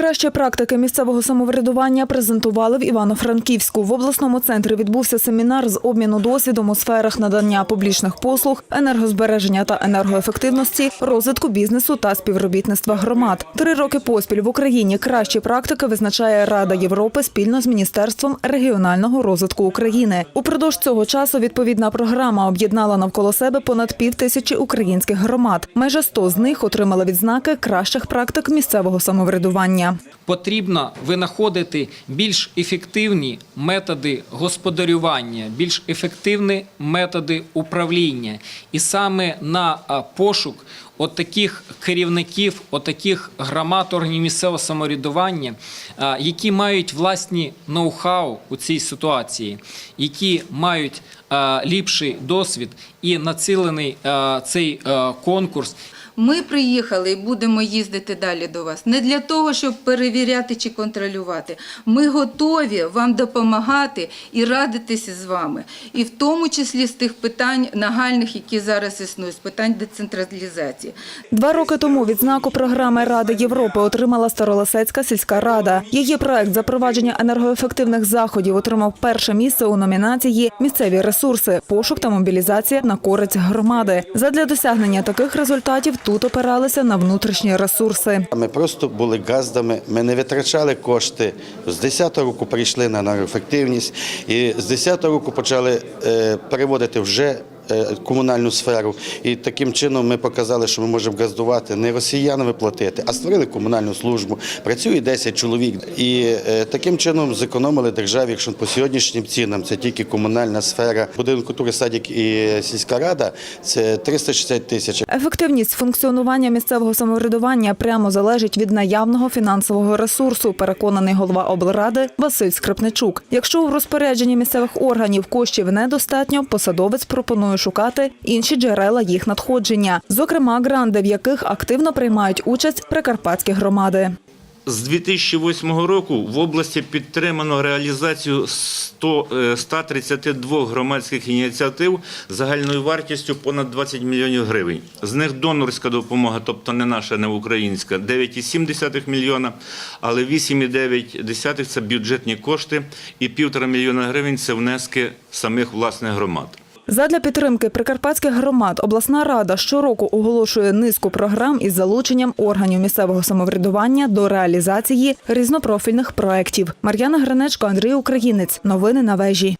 Найкращі практики місцевого самоврядування презентували в Івано-Франківську. В обласному центрі відбувся семінар з обміну досвідом у сферах надання публічних послуг, енергозбереження та енергоефективності, розвитку бізнесу та співробітництва громад. Три роки поспіль в Україні кращі практики визначає Рада Європи спільно з Міністерством регіонального розвитку України. Упродовж цього часу відповідна програма об'єднала навколо себе понад пів тисячі українських громад. Майже 100 з них отримали відзнаки кращих практик місцевого самоврядування. Потрібно винаходити більш ефективні методи господарювання, більш ефективні методи управління. І саме на пошук от таких керівників, от таких громад органів місцевого самоврядування, які мають власні ноу-хау у цій ситуації, які мають ліпший досвід і націлений цей конкурс Ми приїхали і будемо їздити далі до вас не для того, щоб перевіряти чи контролювати. Ми готові вам допомагати і радитися з вами, і в тому числі з тих питань нагальних, які зараз існують, з питань децентралізації. Два роки тому відзнаку програми Ради Європи отримала Старолисецька сільська рада. Її проект запровадження енергоефективних заходів отримав перше місце у номінації Місцеві ресурси, пошук та мобілізація на користь громади. Задля досягнення таких результатів тут опиралися на внутрішні ресурси. Ми просто були газдами, ми не витрачали кошти. З 10-го року прийшли на енергоефективність і з 10-го року почали е, переводити вже комунальну сферу. І таким чином ми показали, що ми можемо газдувати не росіянами платити, а створили комунальну службу. Працює 10 чоловік. І е, таким чином зекономили державі, якщо по сьогоднішнім цінам це тільки комунальна сфера. Будинок культури садик і сільська рада це 360 тисяч. Ефективність функціонування місцевого самоврядування прямо залежить від наявного фінансового ресурсу, переконаний голова облради Василь Скрипничук. Якщо у розпорядженні місцевих органів коштів недостатньо, посадовець пропонує шукати інші джерела їх надходження, зокрема гранди, в яких активно приймають участь прикарпатські громади. З 2008 року в області підтримано реалізацію 100, е, 132 громадських ініціатив загальною вартістю понад 20 мільйонів гривень. З них донорська допомога, тобто не наша, не українська, 9,7 мільйона, але 8,9 – це бюджетні кошти і півтора мільйона гривень – це внески самих власних громад. Задля підтримки прикарпатських громад обласна рада щороку оголошує низку програм із залученням органів місцевого самоврядування до реалізації різнопрофільних проєктів. Мар'яна Гринечко, Андрій Українець. Новини на вежі.